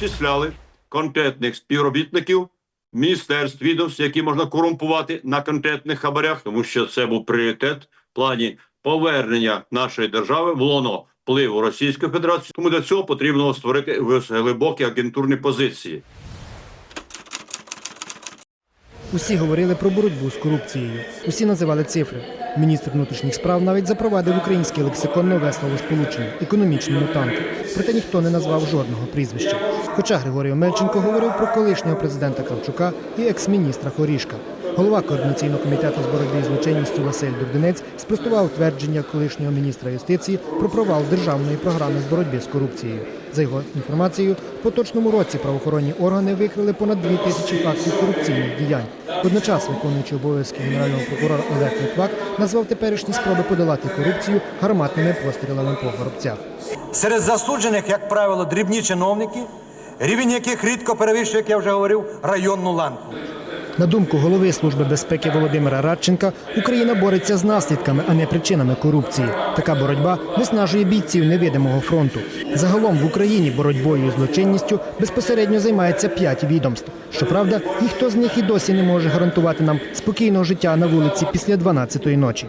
вичисляли конкретних співробітників міністерств, відомств, які можна корумпувати на конкретних хабарях, тому що це був пріоритет в плані повернення нашої держави в лоно впливу Російської Федерації. Тому для цього потрібно створити глибокі агентурні позиції. Усі говорили про боротьбу з корупцією. Усі називали цифри. Міністр внутрішніх справ навіть запровадив український лексикон нове словосполучення економічні мутанти. Проте ніхто не назвав жодного прізвища. Хоча Григорій Омельченко говорив про колишнього президента Кравчука і екс-міністра Хорішка. Голова координаційного комітету з боротьби з злочинністю Василь Дурдинець спростував твердження колишнього міністра юстиції про провал державної програми з боротьби з корупцією. За його інформацією, в поточному році правоохоронні органи викрили понад дві тисячі фактів корупційних діянь. Водночас, виконуючий обов'язки генерального прокурора Олег Литвак назвав теперішні спроби подолати корупцію гарматними пострілами по горобцях. Серед засуджених, як правило, дрібні чиновники, рівень яких рідко перевищує, як я вже говорив, районну ланку. На думку голови Служби безпеки Володимира Радченка, Україна бореться з наслідками, а не причинами корупції. Така боротьба виснажує бійців невидимого фронту. Загалом в Україні боротьбою з злочинністю безпосередньо займається п'ять відомств. Щоправда, ніхто з них і досі не може гарантувати нам спокійного життя на вулиці після 12-ї ночі.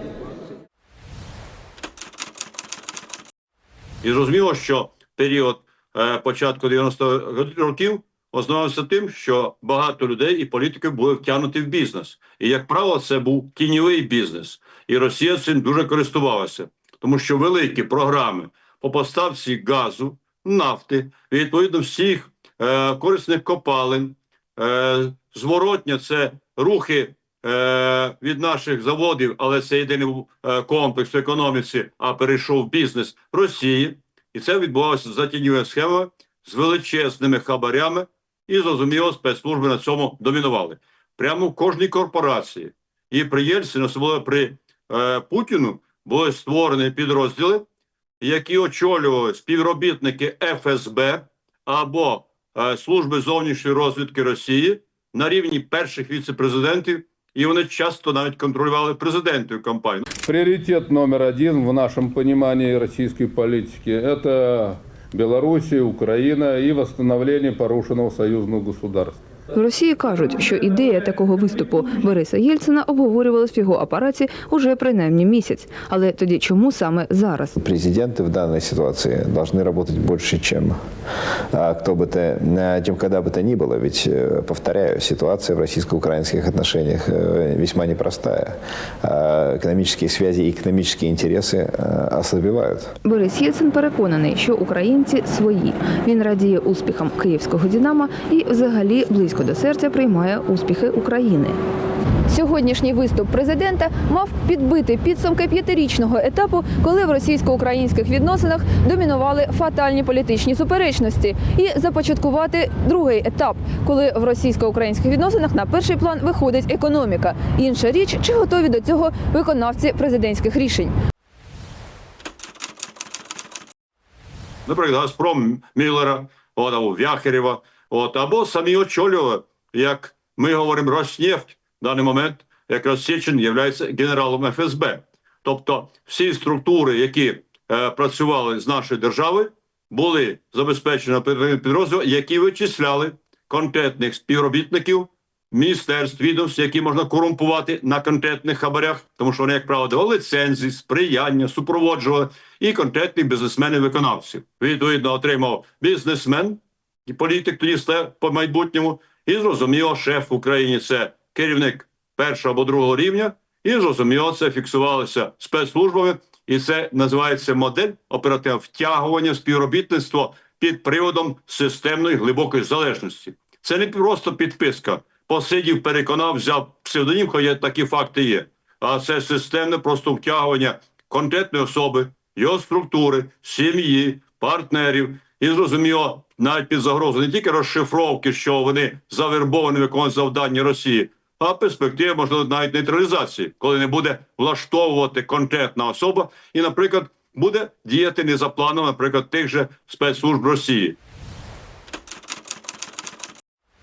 І зрозуміло, що період е, початку 90-х років ознавався тим, що багато людей і політиків були втягнуті в бізнес. І, як правило, це був тіньовий бізнес. І Росія цим дуже користувалася, тому що великі програми по поставці газу, нафти, відповідно всіх е, корисних копалин, е, зворотня це рухи е, від наших заводів, але це єдиний е, комплекс в економіці, а перейшов бізнес Росії. І це відбувалося за тіньовими схемами з величезними хабарями, і зрозуміло, спецслужби на цьому домінували. Прямо в кожній корпорації. І при Єльцині, особливо при е, Путіну, були створені підрозділи, які очолювали співробітники ФСБ або е, Служби зовнішньої розвідки Росії на рівні перших віце-президентів, і вони часто навіть контролювали президентів компанії. Приоритет номер один в нашем понимании российской политики – это Белоруссия, Украина и восстановление порушенного союзного государства. В Росії кажуть, що ідея такого виступу Бориса Єльцина обговорювалась в його апараті уже принаймні місяць. Але тоді чому саме зараз? Президенты в данной ситуации должны работать больше, чем а, кто бы то, э, чем когда бы то ни было. Ведь, э, повторяю, ситуация в российско-украинских отношениях э, весьма непростая. А, Экономические связи и экономические интересы э, ослабевают. Борис Єльцин переконаний, що українці свої. Він радіє успіхам київського Дінамо і взагалі близько до серця приймає успіхи України. Сьогоднішній виступ президента мав підбити підсумки п'ятирічного етапу, коли в російсько-українських відносинах домінували фатальні політичні суперечності, і започаткувати другий етап, коли в російсько-українських відносинах на перший план виходить економіка. Інша річ, чи готові до цього виконавці президентських рішень. наприклад, Газпром Міллера, Вяхерєва, от, або самі очолювали, як ми говоримо, Роснефть в даний момент, як Сєчин є генералом ФСБ. Тобто всі структури, які е, працювали з нашою державою, були забезпечені підрозділами, які вичисляли конкретних співробітників міністерств, відомств, які можна корумпувати на конкретних хабарях, тому що вони, як правило, давали ліцензії, сприяння, супроводжували і конкретних бізнесменів-виконавців. Відповідно, отримав бізнесмен політик тоді став по майбутньому, і зрозуміло, шеф в Україні це керівник першого або другого рівня, і зрозуміло, це фіксувалося спецслужбами, і це називається модель оперативного втягування співробітництва під приводом системної глибокої залежності. Це не просто підписка. Посидів, переконав, взяв псевдонім, хоча такі факти є. А це системне просто втягування конкретної особи, його структури, сім'ї, партнерів. І зрозуміло, навіть під загрозою не тільки розшифровки, що вони завербовані виконують завдання Росії, а перспектива, можливо, навіть нейтралізації, коли не буде влаштовувати конкретна особа, і, наприклад, буде діяти не за планом, наприклад, тих же спецслужб Росії.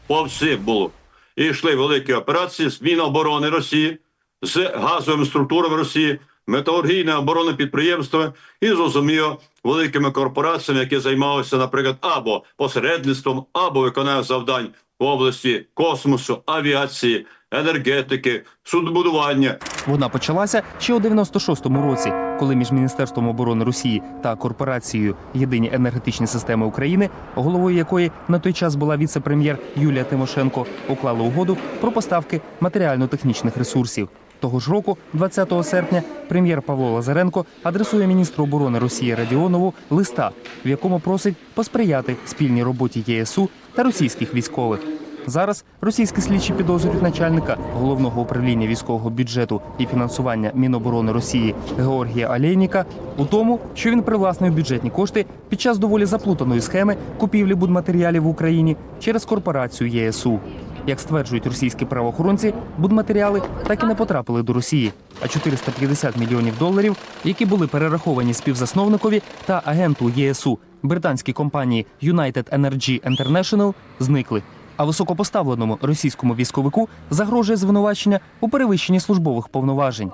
По всіх було. І йшли великі операції з Міноборони Росії, з газовими структурами Росії, металургійне оборонне підприємство і зрозуміло великими корпораціями, які займалися, наприклад, або посередництвом, або виконанням завдань в області космосу, авіації, енергетики, судобудування. Вона почалася ще у 96-му році, коли між Міністерством оборони Росії та корпорацією Єдині енергетичні системи України, головою якої на той час була віце-прем'єр Юлія Тимошенко, уклали угоду про поставки матеріально-технічних ресурсів. Того ж року, 20 серпня, прем'єр Павло Лазаренко адресує міністру оборони Росії Радіонову листа, в якому просить посприяти спільній роботі ЄСУ та російських військових. Зараз російські слідчі підозрюють начальника головного управління військового бюджету і фінансування Міноборони Росії Георгія Алєйніка у тому, що він привласнив бюджетні кошти під час доволі заплутаної схеми купівлі будматеріалів в Україні через корпорацію ЄСУ. Як стверджують російські правоохоронці, будматеріали так і не потрапили до Росії. А 450 мільйонів доларів, які були перераховані співзасновникові та агенту ЄСУ британській компанії United Energy International, зникли. А високопоставленому російському військовику загрожує звинувачення у перевищенні службових повноважень.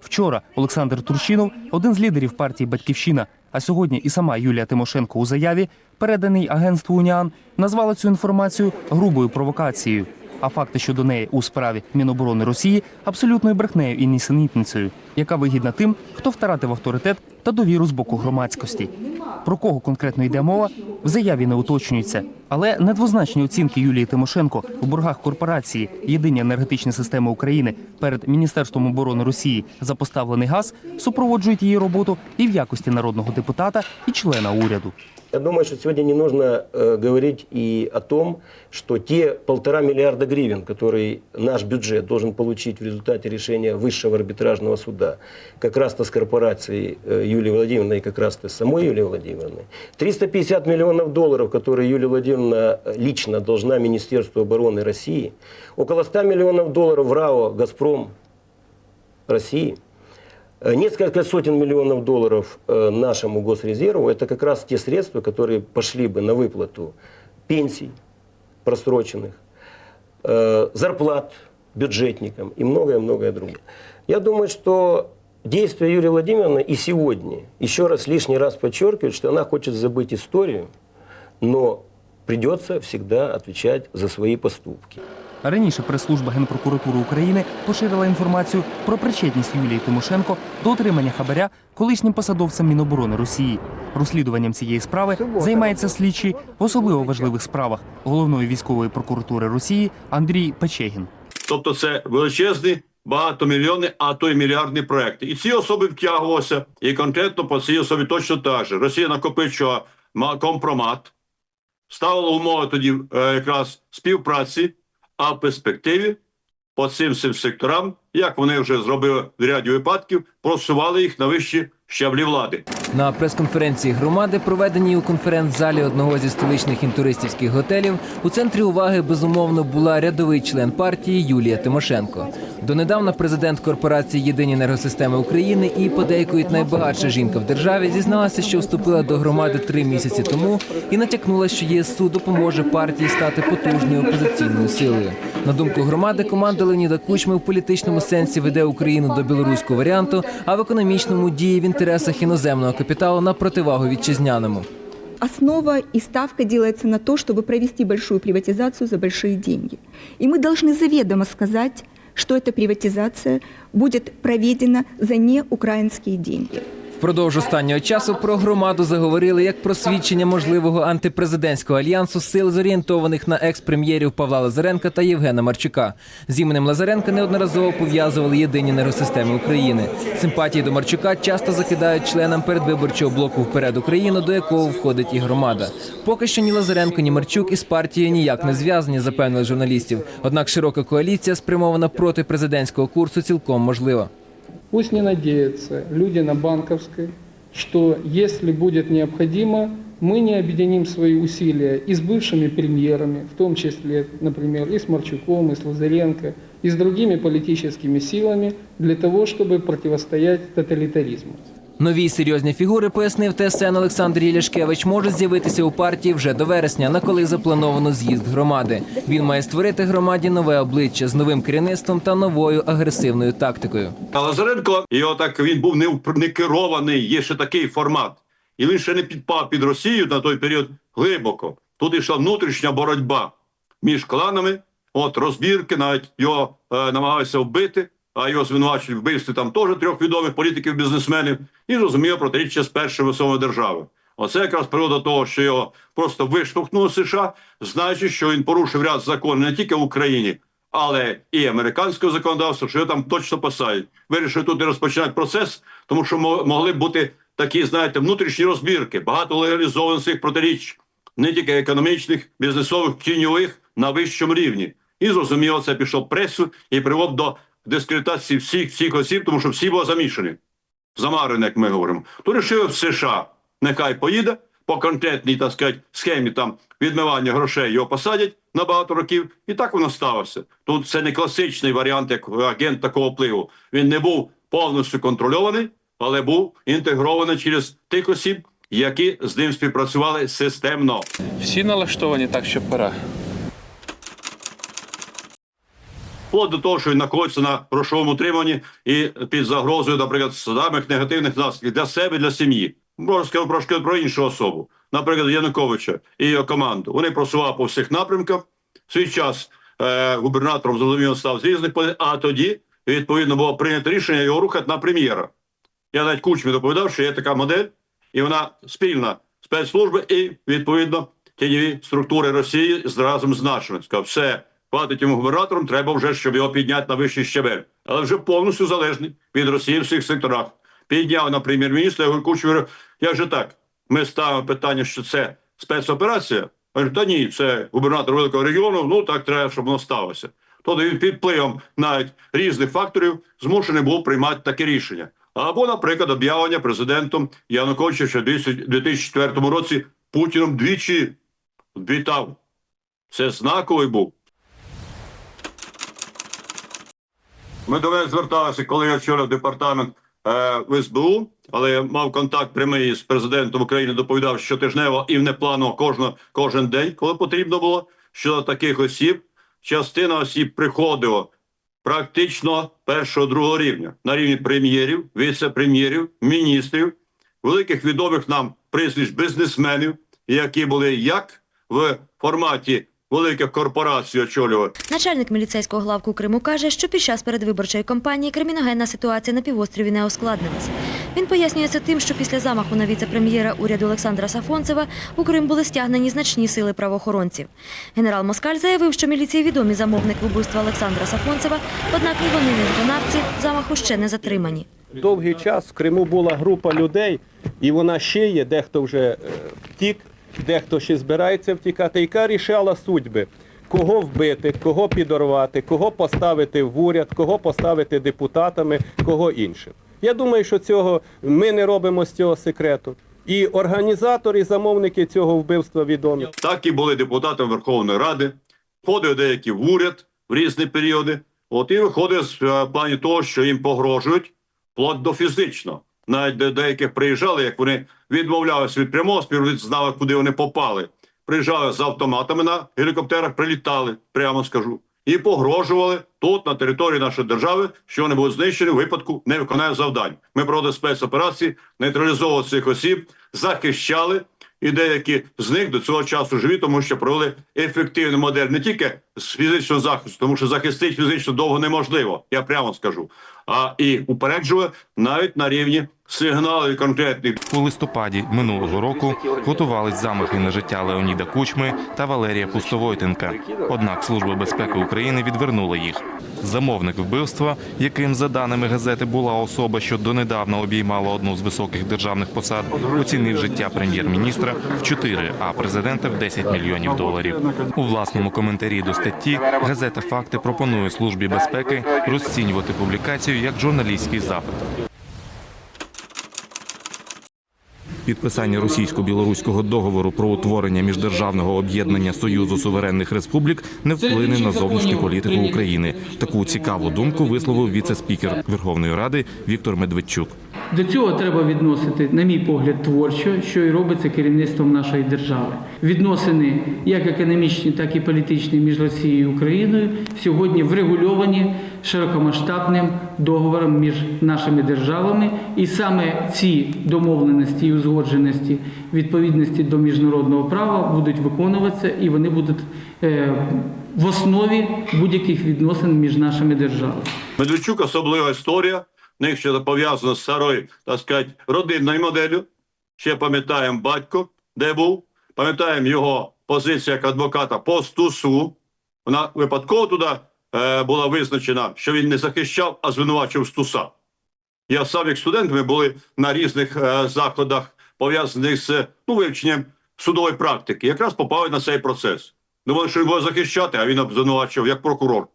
Вчора Олександр Турчинов, один з лідерів партії Батьківщина, а сьогодні і сама Юлія Тимошенко у заяві, переданій агентству Уніан, назвала цю інформацію грубою провокацією. А факти щодо неї у справі Міноборони Росії абсолютною брехнею і нісенітницею, яка вигідна тим, хто втратив авторитет та довіру з боку громадськості. Про кого конкретно йде мова, в заяві не уточнюється. Але недвозначні оцінки Юлії Тимошенко у боргах корпорації Єдині енергетичні системи України перед Міністерством оборони Росії за поставлений газ супроводжують її роботу і в якості народного депутата і члена уряду. Я думаю, что сегодня не нужно э, говорить и о том, что те полтора миллиарда гривен, которые наш бюджет должен получить в результате решения высшего арбитражного суда, как раз-то с корпорацией э, Юлии Владимировны и как раз-то с самой Юлией Владимировной, 350 миллионов долларов, которые Юлия Владимировна лично должна Министерству обороны России, около 100 миллионов долларов в РАО «Газпром» России – Несколько сотен миллионов долларов э, нашему госрезерву – это как раз те средства, которые пошли бы на выплату пенсий просроченных, э, зарплат бюджетникам и многое-многое другое. Я думаю, что действия Юрия Владимировны и сегодня еще раз лишний раз подчеркивают, что она хочет забыть историю, но придется всегда отвечать за свои поступки. Раніше прес-служба Генпрокуратури України поширила інформацію про причетність Юлії Тимошенко до отримання хабаря колишнім посадовцям Міноборони Росії. Розслідуванням цієї справи займається слідчий в особливо важливих справах головної військової прокуратури Росії Андрій Печегін. Тобто це величезні багатомільйонні, а то й мільярдні проекти. І ці особи втягувалися, і конкретно по цій особі точно так же. Росія накопичувала ма- компромат, ставила умови тоді е, якраз співпраці, а в перспективі по цим всім секторам, як вони вже зробили в ряді випадків, просували їх на вищі щаблі влади. На прес-конференції громади, проведеній у конференц-залі одного зі столичних інтуристівських готелів, у центрі уваги безумовно була рядовий член партії Юлія Тимошенко. Донедавна президент корпорації Єдині енергосистеми України і подейкують найбагатша жінка в державі зізналася, що вступила до громади три місяці тому і натякнула, що ЄСУ допоможе партії стати потужною опозиційною силою. На думку громади, команда Леоніда Кучми в політичному сенсі веде Україну до білоруського варіанту, а в економічному діє в інтересах іноземного капіталу на противагу вітчизняному. основа и ставка делается на то, чтобы провести большую приватизацию за большие деньги. И мы должны заведомо сказать, что эта приватизация будет проведена за неукраинские деньги. Впродовж останнього часу про громаду заговорили як про свідчення можливого антипрезидентського альянсу сил зорієнтованих на екс-прем'єрів Павла Лазаренка та Євгена Марчука. З іменем Лазаренка неодноразово пов'язували єдині енергосистеми України. Симпатії до Марчука часто закидають членам передвиборчого блоку вперед Україну, до якого входить і громада. Поки що ні Лазаренко, ні Марчук із партією ніяк не зв'язані, запевнили журналістів. Однак широка коаліція, спрямована проти президентського курсу, цілком можлива. Пусть не надеются люди на Банковской, что если будет необходимо, мы не объединим свои усилия и с бывшими премьерами, в том числе, например, и с Марчуком, и с Лазаренко, и с другими политическими силами для того, чтобы противостоять тоталитаризму. Нові серйозні фігури, пояснив ТСН Олександр Єляшкевич, можуть з'явитися у партії вже до вересня, на коли заплановано з'їзд громади. Він має створити громаді нове обличчя з новим керівництвом та новою агресивною тактикою. А Лазаренко, його так він був не, не керований, є ще такий формат. І він ще не підпав під Росію на той період глибоко. Тут йшла внутрішня боротьба між кланами, от розбірки, навіть його е, намагалися вбити, а його звинувачують вбивстві там теж трьох відомих політиків, бізнесменів, і зрозуміло протиріччя з першими особами держави. Оце якраз приводить того, що його просто виштовхнули США, знаючи, що він порушив ряд законів не тільки в Україні, але і американського законодавства, що його там точно посадять. Вирішили тут і розпочинати процес, тому що мо- могли б бути такі, знаєте, внутрішні розбірки, багато легалізованих цих протиріч, не тільки економічних, бізнесових, тіньових на вищому рівні. І зрозуміло, це пішов пресу і привів до дискредитації всіх всіх осіб, тому що всі були замішані, замарені, як ми говоримо. То рішили в США, нехай поїде по конкретній, так сказати, схемі там відмивання грошей його посадять на багато років, і так воно сталося. Тут це не класичний варіант, як агент такого впливу. Він не був повністю контрольований, але був інтегрований через тих осіб, які з ним співпрацювали системно. Всі налаштовані так, що пора. Вплоть до того, що він знаходиться на грошовому утриманні і під загрозою, наприклад, самих негативних наслідків для себе, для сім'ї. Можу сказати трошки про іншу особу, наприклад, Януковича і його команду. Вони просували по всіх напрямках. В свій час е, губернатором зрозуміло став з різних а тоді відповідно було прийнято рішення його рухати на прем'єра. Я навіть кучмі доповідав, що є така модель, і вона спільна спецслужби і відповідно тіньові структури Росії разом з нашими. Сказав, все, платить йому губернатором, треба вже, щоб його підняти на вищий щебель. Але вже повністю залежний від Росії в всіх секторах. Підняв на прем'єр-міністра, я говорю, Кучмі, як же так? Ми ставимо питання, що це спецоперація. Говорю, та ні, це губернатор великого регіону, ну так треба, щоб воно сталося. Тобто він під впливом навіть різних факторів змушений був приймати таке рішення. Або, наприклад, об'явлення президентом Януковича ще в 2004 році Путіном двічі вітав. Це знаковий був. Ми до мене зверталися, коли я очолив департамент е, в СБУ, але я мав контакт прямий з президентом України, доповідав щотижнево і внепланово кожного, кожен день, коли потрібно було, що таких осіб. Частина осіб приходила практично першого другого рівня. На рівні прем'єрів, віце-прем'єрів, міністрів, великих відомих нам прізвищ бізнесменів, які були як в форматі великих корпорацій очолювали, Начальник міліцейського главку Криму каже, що під час передвиборчої кампанії криміногенна ситуація на півострові не ускладнилася. Він пояснює це тим, що після замаху на віце-прем'єра уряду Олександра Сафонцева у Крим були стягнені значні сили правоохоронців. Генерал Москаль заявив, що міліції відомі замовник вбивства Олександра Сафонцева, однак ні вони, ні виконавці замаху ще не затримані. Довгий час в Криму була група людей, і вона ще є, дехто вже е, втік, дехто ще збирається втікати, яка рішала судьби. Кого вбити, кого підорвати, кого поставити в уряд, кого поставити депутатами, кого іншим. Я думаю, що цього ми не робимо з цього секрету. І організатори, і замовники цього вбивства відомі. так і були депутатами Верховної Ради, входили деякі в уряд в різні періоди. От і виходить з е, плані того, що їм погрожують вплоть до фізично. Навіть до деяких приїжджали, як вони відмовлялися від прямого співробітництва, знали, куди вони попали. Приїжджали з автоматами на гелікоптерах, прилітали, прямо скажу, і погрожували тут, на території нашої держави, що вони будуть знищені в випадку невиконання завдань. Ми проводили спецоперації, нейтралізовували цих осіб, захищали. І деякі з них до цього часу живі, тому що провели ефективну модель не тільки з фізичного захисту, тому що захистити фізично довго неможливо, я прямо скажу, а і упереджували навіть на рівні сигналів конкретних У листопаді минулого року готувались замахи на життя Леоніда Кучми та Валерія Пустовойтенка. Однак Служба безпеки України відвернула їх. Замовник вбивства, яким за даними газети була особа, що донедавна обіймала одну з високих державних посад, оцінив життя прем'єр-міністра в 4, а президента в 10 мільйонів доларів. У власному коментарі до статті газета Факти пропонує службі безпеки розцінювати публікацію як журналістський запит. Підписання російсько-білоруського договору про утворення міждержавного об'єднання Союзу суверенних республік не вплине на зовнішню політику України. Таку цікаву думку висловив віце-спікер Верховної Ради Віктор Медведчук. До цього треба відносити, на мій погляд, творчо, що і робиться керівництвом нашої держави. Відносини, як економічні, так і політичні між Росією і Україною, сьогодні врегульовані широкомасштабним договором між нашими державами, і саме ці домовленості і узгодженості відповідності до міжнародного права будуть виконуватися, і вони будуть е, в основі будь-яких відносин між нашими державами. Медведчук особлива історія. В них ще пов'язано з старою, так сказати, родинною моделлю. Ще пам'ятаємо батько, де був. Пам'ятаємо його позицію як адвоката по стусу. Вона випадково туди е, була визначена, що він не захищав, а звинувачив стуса. Я сам як студент, ми були на різних е, заходах, пов'язаних з ну, вивченням судової практики. Якраз попали на цей процес. Думали, що він буде захищати, а він обзвинувачив як прокурор.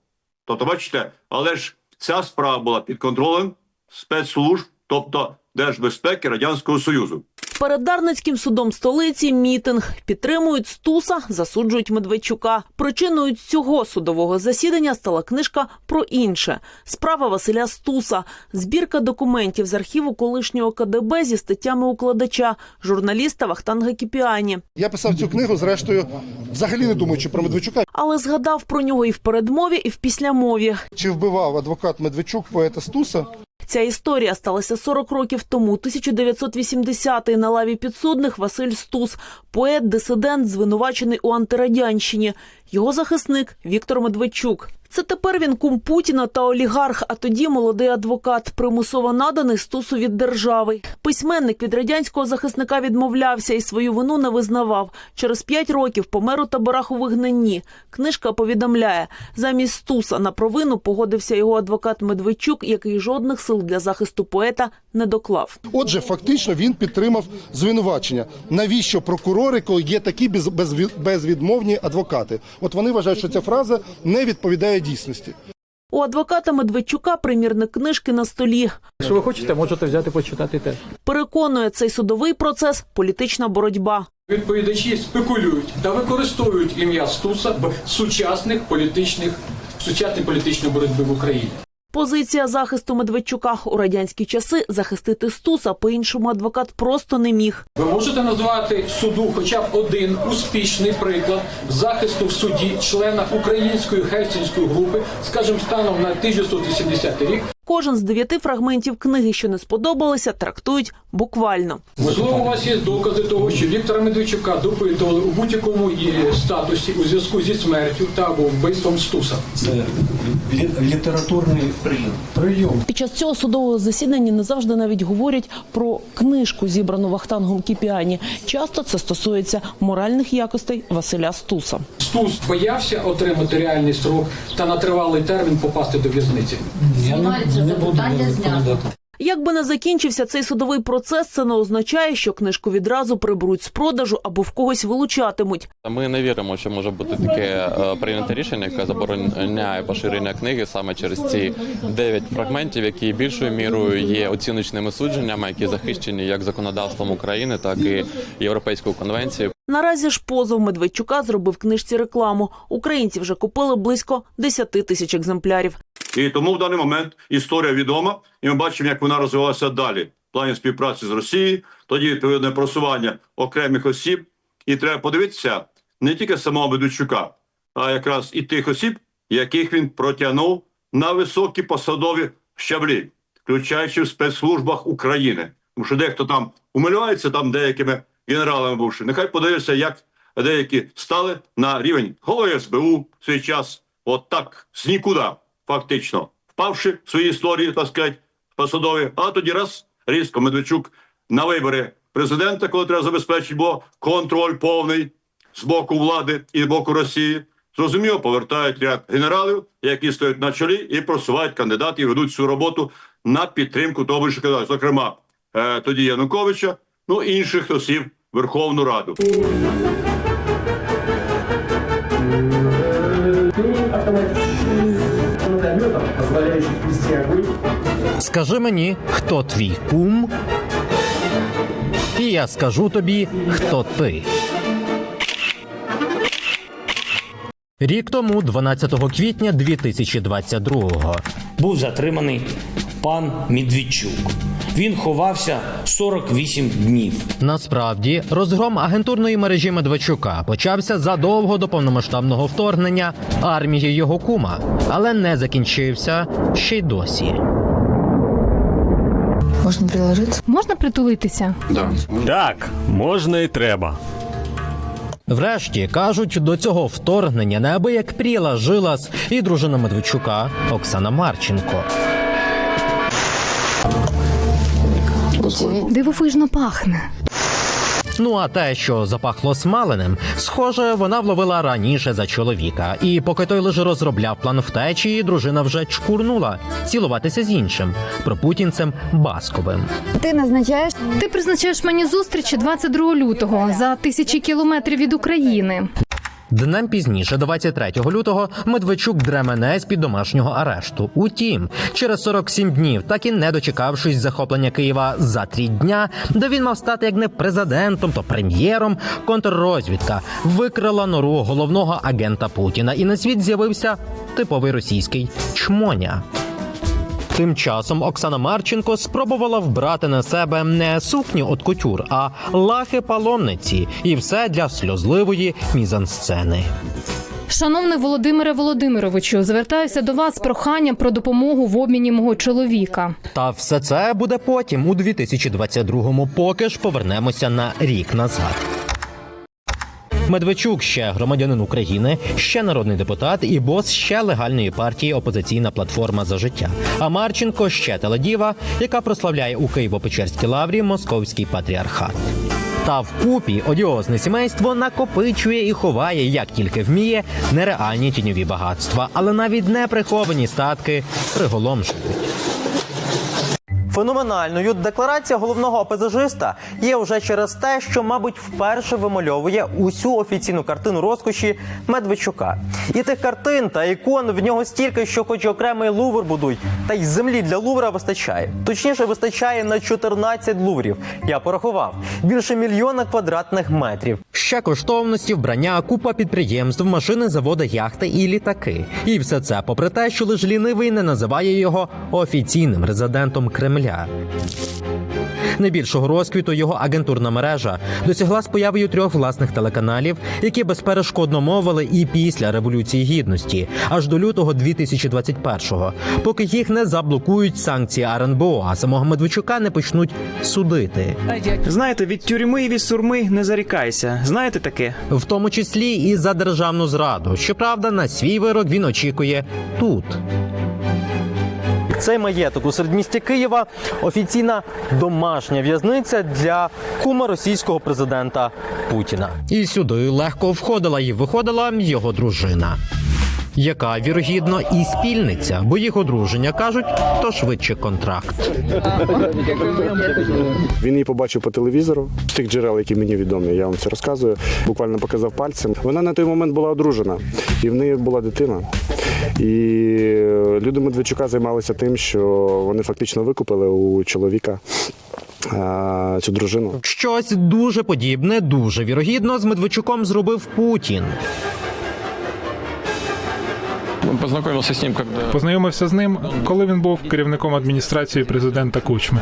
Тобто, бачите, але ж ця справа була під контролем спецслужб, тобто Держбезпеки Радянського Союзу. Перед Дарницьким судом столиці мітинг підтримують Стуса, засуджують Медведчука. Причиною цього судового засідання стала книжка про інше. Справа Василя Стуса, збірка документів з архіву колишнього КДБ зі статтями укладача, журналіста Вахтанга Кіпіані. Я писав цю книгу, зрештою, взагалі не думаючи про Медведчука. Але згадав про нього і в передмові, і в післямові. Чи вбивав адвокат Медведчук поета Стуса? Ця історія сталася 40 років тому. 1980-й на лаві підсудних Василь Стус, поет, дисидент, звинувачений у антирадянщині. Його захисник Віктор Медведчук. Це тепер він кум Путіна та олігарх, а тоді молодий адвокат, примусово наданий Стусу від держави. Письменник від радянського захисника відмовлявся і свою вину не визнавав. Через п'ять років помер у таборах у вигнанні. Книжка повідомляє, замість Стуса на провину погодився його адвокат Медведчук, який жодних сил для захисту поета не доклав. Отже, фактично він підтримав звинувачення. Навіщо прокурори, коли є такі без, безві- безвідмовні адвокати? От вони вважають, що ця фраза не відповідає дійсності. У адвоката Медведчука примірник книжки на столі. Якщо ви хочете, можете взяти почитати теж. Переконує цей судовий процес політична боротьба. Відповідачі спекулюють та використовують ім'я Стуса в сучасних політичних в сучасній політичній боротьбі в Україні. Позиція захисту Медведчука у радянські часи захистити Стуса по-іншому адвокат просто не міг. Ви можете назвати суду хоча б один успішний приклад захисту в суді члена української хельсінської групи, скажімо, станом на 1980 рік. Кожен з дев'яти фрагментів книги, що не сподобалися, трактують буквально. Можливо, у вас є докази того, що Віктора Медведчука допитували у будь-якому статусі у зв'язку зі смертю та або вбивством Стуса. Це літературний прийом. Прийом. Під час цього судового засідання не завжди навіть говорять про книжку, зібрану Вахтангом Кіпіані. Часто це стосується моральних якостей Василя Стуса. Стус боявся отримати реальний строк та на тривалий термін попасти до в'язниці. Як би не закінчився цей судовий процес, це не означає, що книжку відразу приберуть з продажу або в когось вилучатимуть. Ми не віримо, що може бути таке е, прийняте рішення, яке забороняє поширення книги саме через ці дев'ять фрагментів, які більшою мірою є оціночними судженнями, які захищені як законодавством України, так і Європейською конвенцією. Наразі ж позов Медведчука зробив книжці рекламу. Українці вже купили близько 10 тисяч екземплярів. І тому в даний момент історія відома, і ми бачимо, як вона розвивалася далі в плані співпраці з Росією, тоді відповідне просування окремих осіб. І треба подивитися не тільки самого Медведчука, а якраз і тих осіб, яких він протягнув на високі посадові щаблі, включаючи в спецслужбах України. Тому що дехто там умиляється там деякими генералами бувши. Нехай подивиться, як деякі стали на рівень голови СБУ в свій час, от так з нікуди, фактично, впавши в свої історії, так сказати, посадові, а тоді раз різко Медведчук на вибори президента, коли треба забезпечити, було контроль повний з боку влади і з боку Росії. Зрозуміло, повертають ряд генералів, які стоять на чолі і просувають кандидатів, і ведуть цю роботу на підтримку того, що казав, зокрема, е, тоді Януковича, ну інших осіб Верховну Раду. Скажи мені, хто твій кум, і я скажу тобі, хто ти. Рік тому, 12 квітня 2022-го, був затриманий пан Медведчук. Він ховався 48 днів. Насправді, розгром агентурної мережі Медведчука почався задовго до повномасштабного вторгнення армії його кума, але не закінчився ще й досі. Можна приложитися? Можна притулитися? Так, можна і треба. Врешті кажуть, до цього вторгнення неабияк пріла жилас і дружина Медведчука Оксана Марченко. Дивовижно пахне. Ну а те, що запахло смаленим, схоже, вона вловила раніше за чоловіка. І поки той лише розробляв план втечі, дружина вже чкурнула цілуватися з іншим пропутінцем Басковим. Ти назначаєш? Ти призначаєш мені зустрічі 22 лютого за тисячі кілометрів від України. Днем пізніше, 23 лютого, Медведчук дремене з під домашнього арешту. Утім, через 47 днів, так і не дочекавшись захоплення Києва за три дня, де він мав стати як не президентом, то прем'єром, контррозвідка викрила нору головного агента Путіна, і на світ з'явився типовий російський чмоня. Тим часом Оксана Марченко спробувала вбрати на себе не сукню от кутюр, а лахи паломниці, і все для сльозливої мізансцени. Шановний Володимире Володимировичу, звертаюся до вас з проханням про допомогу в обміні мого чоловіка. Та все це буде потім, у 2022-му, поки ж повернемося на рік назад. Медведчук ще громадянин України, ще народний депутат і бос ще легальної партії Опозиційна платформа за життя. А Марченко ще теледіва, яка прославляє у Києво-Печерській лаврі московський патріархат. Та вкупі одіозне сімейство накопичує і ховає, як тільки вміє, нереальні тіньові багатства, але навіть не приховані статки приголомшують. Феноменальною декларація головного ОПЗЖиста є вже через те, що, мабуть, вперше вимальовує усю офіційну картину розкоші Медведчука. І тих картин та ікон в нього стільки, що хоч окремий лувр будують, та й землі для лувра вистачає. Точніше, вистачає на 14 луврів. Я порахував більше мільйона квадратних метрів. Ще коштовності, вбрання, купа підприємств, машини, заводи, яхти і літаки. І все це попри те, що лиш лінивий не називає його офіційним резидентом Кремля. Найбільшого розквіту його агентурна мережа досягла з появою трьох власних телеканалів, які безперешкодно мовили і після революції гідності, аж до лютого 2021-го, поки їх не заблокують санкції РНБО, а самого Медведчука не почнуть судити. Знаєте, від тюрми і від сурми не зарікайся. Знаєте таке? в тому числі і за державну зраду. Щоправда, на свій вирок він очікує тут. Цей маєток у середмісті Києва офіційна домашня в'язниця для кума російського президента Путіна. І сюди легко входила і виходила його дружина. Яка вірогідно і спільниця, бо їх одруження кажуть, то швидше контракт. Він її побачив по телевізору з тих джерел, які мені відомі. Я вам це розказую. Буквально показав пальцем. Вона на той момент була одружена, і в неї була дитина. І люди Медведчука займалися тим, що вони фактично викупили у чоловіка цю дружину. Щось дуже подібне, дуже вірогідно з Медведчуком зробив Путін. Познайомився з ним, коли... Познайомився з ним, коли він був керівником адміністрації президента Кучми.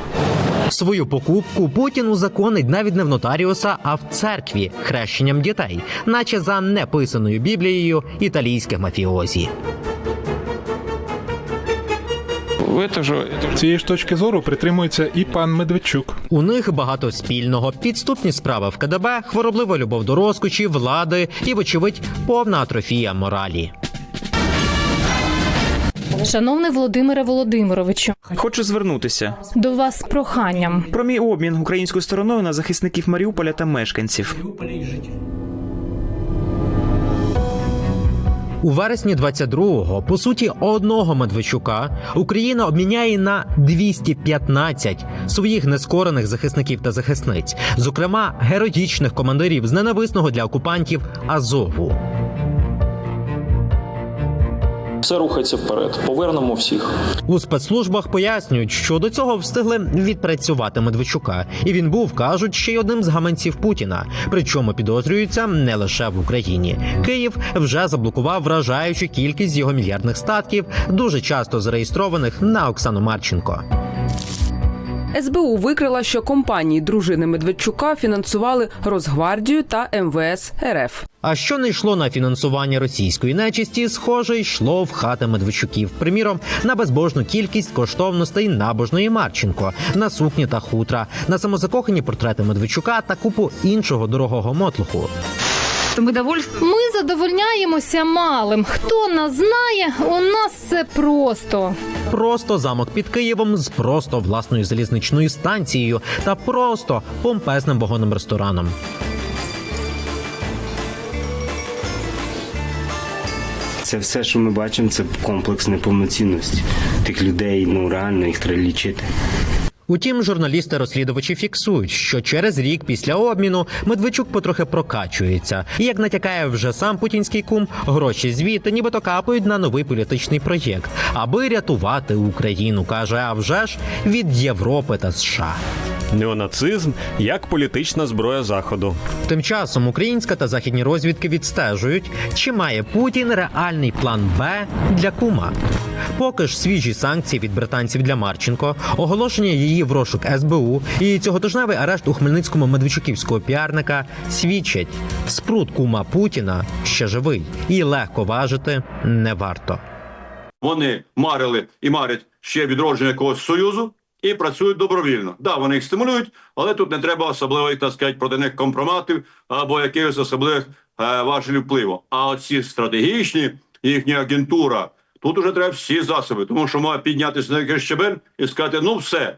Свою покупку Путін узаконить навіть не в нотаріуса, а в церкві хрещенням дітей, наче за неписаною біблією італійських мафіозі. Цієї ж точки зору притримується і пан Медведчук. У них багато спільного: підступні справи в КДБ, хвороблива любов до розкоші, влади і, вочевидь, повна атрофія моралі. Шановний Володимире Володимировичу, Хочу звернутися до вас з проханням. про мій обмін українською стороною на захисників Маріуполя та мешканців. У вересні 22-го, по суті, одного Медведчука Україна обміняє на 215 своїх нескорених захисників та захисниць, зокрема героїчних командирів з ненависного для окупантів Азову. Все рухається вперед. Повернемо всіх. У спецслужбах пояснюють, що до цього встигли відпрацювати Медведчука, і він був, кажуть, ще й одним з гаманців Путіна. Причому підозрюється не лише в Україні. Київ вже заблокував вражаючу кількість його мільярдних статків, дуже часто зареєстрованих на Оксану Марченко. СБУ викрила, що компанії дружини Медведчука фінансували Росгвардію та МВС РФ. А що не йшло на фінансування російської нечисті, схоже, йшло в хати Медведчуків. Приміром, на безбожну кількість коштовностей набожної Марченко, на сукні та хутра, на самозакохані портрети Медведчука та купу іншого дорогого мотлуху. Ми задовольняємося малим. Хто нас знає, у нас все просто. Просто замок під Києвом з просто власною залізничною станцією та просто помпезним вагонним рестораном. Це все, що ми бачимо, це комплекс неповноцінності. Тих людей ну реально їх треба лічити. Утім, журналісти-розслідувачі фіксують, що через рік після обміну Медведчук потрохи прокачується. І як натякає вже сам путінський кум, гроші звідти нібито капають на новий політичний проєкт, аби рятувати Україну, каже, а вже ж від Європи та США. Неонацизм як політична зброя заходу. Тим часом українська та західні розвідки відстежують, чи має Путін реальний план Б для кума. Поки ж свіжі санкції від британців для Марченко, оголошення її в розшук СБУ і цьоготижневий арешт у Хмельницькому медведчуківського піарника свідчать, спрут кума Путіна ще живий і легко важити не варто. Вони марили і марять ще відродження якогось союзу і працюють добровільно. Да, вони їх стимулюють, але тут не треба особливих, так сказати, проти них компроматів або якихось особливих е, важелів впливу. А оці стратегічні їхня агентура, тут уже треба всі засоби, тому що має піднятися на якийсь щебель і сказати: ну все.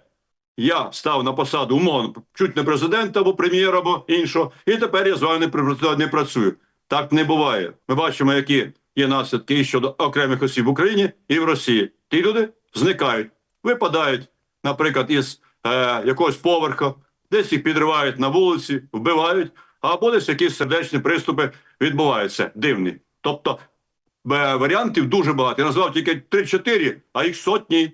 Я став на посаду умовно, чуть не президента або прем'єра, або іншого, і тепер я з вами не працюю. Так не буває. Ми бачимо, які є наслідки щодо окремих осіб в Україні і в Росії. Ті люди зникають, випадають, наприклад, із е, якогось поверха, десь їх підривають на вулиці, вбивають, або десь якісь сердечні приступи відбуваються дивні. Тобто е, варіантів дуже багато. Я назвав тільки 3-4, а їх сотні.